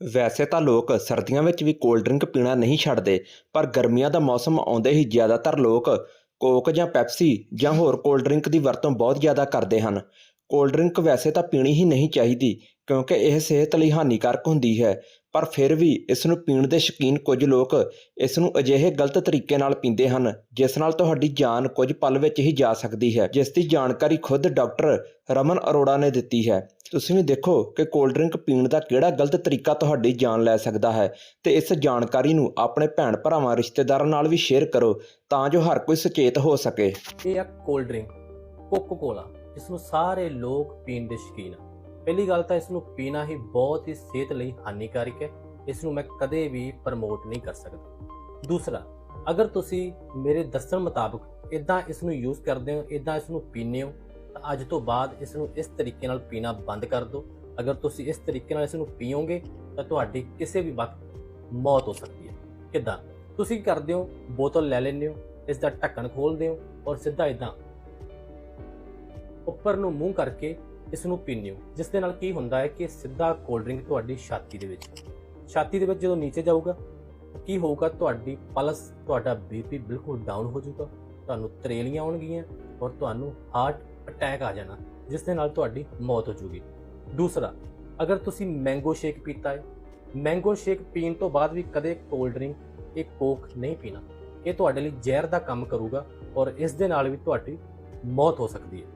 ਵੈਸੇ ਤਾਂ ਲੋਕ ਸਰਦੀਆਂ ਵਿੱਚ ਵੀ ਕੋਲਡ ਡਰਿੰਕ ਪੀਣਾ ਨਹੀਂ ਛੱਡਦੇ, ਪਰ ਗਰਮੀਆਂ ਦਾ ਮੌਸਮ ਆਉਂਦੇ ਹੀ ਜ਼ਿਆਦਾਤਰ ਲੋਕ ਕੋਕ ਜਾਂ ਪੈਪਸੀ ਜਾਂ ਹੋਰ ਕੋਲਡ ਡਰਿੰਕ ਦੀ ਵਰਤੋਂ ਬਹੁਤ ਜ਼ਿਆਦਾ ਕਰਦੇ ਹਨ। ਕੋਲਡ ਡਰਿੰਕ ਵੈਸੇ ਤਾਂ ਪੀਣੀ ਹੀ ਨਹੀਂ ਚਾਹੀਦੀ, ਕਿਉਂਕਿ ਇਹ ਸਿਹਤ ਲਈ ਹਾਨੀਕਾਰਕ ਹੁੰਦੀ ਹੈ, ਪਰ ਫਿਰ ਵੀ ਇਸ ਨੂੰ ਪੀਣ ਦੇ ਸ਼ੌਕੀਨ ਕੁਝ ਲੋਕ ਇਸ ਨੂੰ ਅਜਿਹੇ ਗਲਤ ਤਰੀਕੇ ਨਾਲ ਪੀਂਦੇ ਹਨ, ਜਿਸ ਨਾਲ ਤੁਹਾਡੀ ਜਾਨ ਕੁਝ ਪਲ ਵਿੱਚ ਹੀ ਜਾ ਸਕਦੀ ਹੈ, ਜਿਸ ਦੀ ਜਾਣਕਾਰੀ ਖੁਦ ਡਾਕਟਰ ਰਮਨ ਅਰੋੜਾ ਨੇ ਦਿੱਤੀ ਹੈ। ਤੁਸੀਂ ਵੀ ਦੇਖੋ ਕਿ ਕੋਲਡ ਡਰਿੰਕ ਪੀਣ ਦਾ ਕਿਹੜਾ ਗਲਤ ਤਰੀਕਾ ਤੁਹਾਡੀ ਜਾਨ ਲੈ ਸਕਦਾ ਹੈ ਤੇ ਇਸ ਜਾਣਕਾਰੀ ਨੂੰ ਆਪਣੇ ਭੈਣ ਭਰਾਵਾਂ, ਰਿਸ਼ਤੇਦਾਰਾਂ ਨਾਲ ਵੀ ਸ਼ੇਅਰ ਕਰੋ ਤਾਂ ਜੋ ਹਰ ਕੋਈ ਸੁਚੇਤ ਹੋ ਸਕੇ। ਇਹ ਆ ਕੋਲਡ ਡਰਿੰਕ ਕੋਕੋ ਕੋਲਾ ਇਸ ਨੂੰ ਸਾਰੇ ਲੋਕ ਪੀਣ ਦੇ ਸ਼ੌਕੀਨ ਆ। ਪਹਿਲੀ ਗੱਲ ਤਾਂ ਇਸ ਨੂੰ ਪੀਣਾ ਹੀ ਬਹੁਤ ਹੀ ਸਿਹਤ ਲਈ ਹਾਨੀਕਾਰਕ ਹੈ ਇਸ ਨੂੰ ਮੈਂ ਕਦੇ ਵੀ ਪ੍ਰਮੋਟ ਨਹੀਂ ਕਰ ਸਕਦਾ। ਦੂਸਰਾ, ਅਗਰ ਤੁਸੀਂ ਮੇਰੇ ਦੱਸਣ ਮੁਤਾਬਕ ਇਦਾਂ ਇਸ ਨੂੰ ਯੂਜ਼ ਕਰਦੇ ਹੋ ਇਦਾਂ ਇਸ ਨੂੰ ਪੀਂਦੇ ਹੋ ਤਾਂ ਅੱਜ ਤੋਂ ਬਾਅਦ ਇਸ ਨੂੰ ਇਸ ਤਰੀਕੇ ਨਾਲ ਪੀਣਾ ਬੰਦ ਕਰ ਦਿਓ। ਅਗਰ ਤੁਸੀਂ ਇਸ ਤਰੀਕੇ ਨਾਲ ਇਸ ਨੂੰ ਪੀਓਗੇ, ਤਾਂ ਤੁਹਾਡੀ ਕਿਸੇ ਵੀ ਵਕਤ ਮੌਤ ਹੋ ਸਕਦੀ ਹੈ। ਕਿੱਦਾਂ? ਤੁਸੀਂ ਕਰਦੇ ਹੋ? ਬੋਤਲ ਲੈ ਲੈਂਦੇ ਹੋ ਇਸ ਦਾ ਢੱਕਣ ਖੋਲਦੇ ਹੋ ਔਰ ਸਿੱਧਾ ਇਦਾਂ ਉੱਪਰ ਨੂੰ ਮੂੰਹ ਕਰਕੇ ਇਸ ਨੂੰ ਪੀਂਦੇ ਹੋ। ਜਿਸ ਦੇ ਨਾਲ ਕੀ ਹੁੰਦਾ ਹੈ ਕਿ ਸਿੱਧਾ ਕੋਲਡ ਡਰਿੰਕ ਤੁਹਾਡੀ ਛਾਤੀ ਦੇ ਵਿੱਚ ਛਾਤੀ ਦੇ ਵਿੱਚ ਜਦੋਂ ਨੀਚੇ ਜਾਊਗਾ, ਕੀ ਹੋਊਗਾ? ਤੁਹਾਡੀ ਪਲਸ ਤੁਹਾਡਾ ਬੀਪੀ ਬਿਲਕੁਲ ਡਾਊਨ ਹੋ ਜਾਊਗਾ। ਤੁਹਾਨੂੰ ਤਰੇਲੀਆਂ ਆਉਣਗੀਆਂ ਔਰ ਤੁਹਾਨੂੰ ਹਾਰਟ ਅਟੈਕ ਆ ਜਾਣਾ, ਜਿਸ ਦੇ ਨਾਲ ਤੁਹਾਡੀ ਮੌਤ ਹੋ ਜਾਊਗੀ। ਦੂਸਰਾ, ਅਗਰ ਤੁਸੀਂ ਮੈਂਗੋ ਸ਼ੇਕ ਪੀਤਾ ਹੈ, ਮੈਂਗੋ ਸ਼ੇਕ ਪੀਣ ਤੋਂ ਬਾਅਦ ਵੀ ਕਦੇ ਕੋਲਡ ਡਰਿੰਕ ਇੱਕ ਕੋਕ ਨਹੀਂ ਪੀਣਾ। ਇਹ ਤੁਹਾਡੇ ਲਈ ਜ਼ਹਿਰ ਦਾ ਕੰਮ ਕਰੂਗਾ ਔਰ ਇਸ ਦੇ ਨਾਲ ਵੀ ਤੁਹਾਡੀ ਮੌਤ ਹੋ ਸਕਦੀ ਹੈ।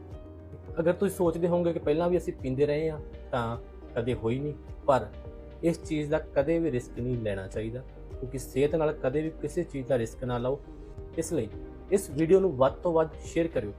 ਅਗਰ ਤੁਸੀਂ ਸੋਚਦੇ ਹੋਵੋਗੇ ਕਿ ਪਹਿਲਾਂ ਵੀ ਅਸੀਂ ਪੀਂਦੇ ਰਹੇ ਹਾਂ, ਤਾਂ ਕਦੇ ਹੋਈ ਨਹੀਂ, ਪਰ ਇਸ ਚੀਜ਼ ਦਾ ਕਦੇ ਵੀ ਰਿਸਕ ਨਹੀਂ ਲੈਣਾ ਚਾਹੀਦਾ, ਕਿਉਂਕਿ ਸਿਹਤ ਨਾਲ ਕਦੇ ਵੀ ਕਿਸੇ ਚੀਜ਼ ਦਾ ਰਿਸਕ ਨਾ ਲਓ। ਇਸ ਲਈ ਇਸ ਵੀਡੀਓ ਨੂੰ ਵੱਧ ਤੋਂ ਵੱਧ ਸ਼ੇਅਰ ਕਰਿਓ।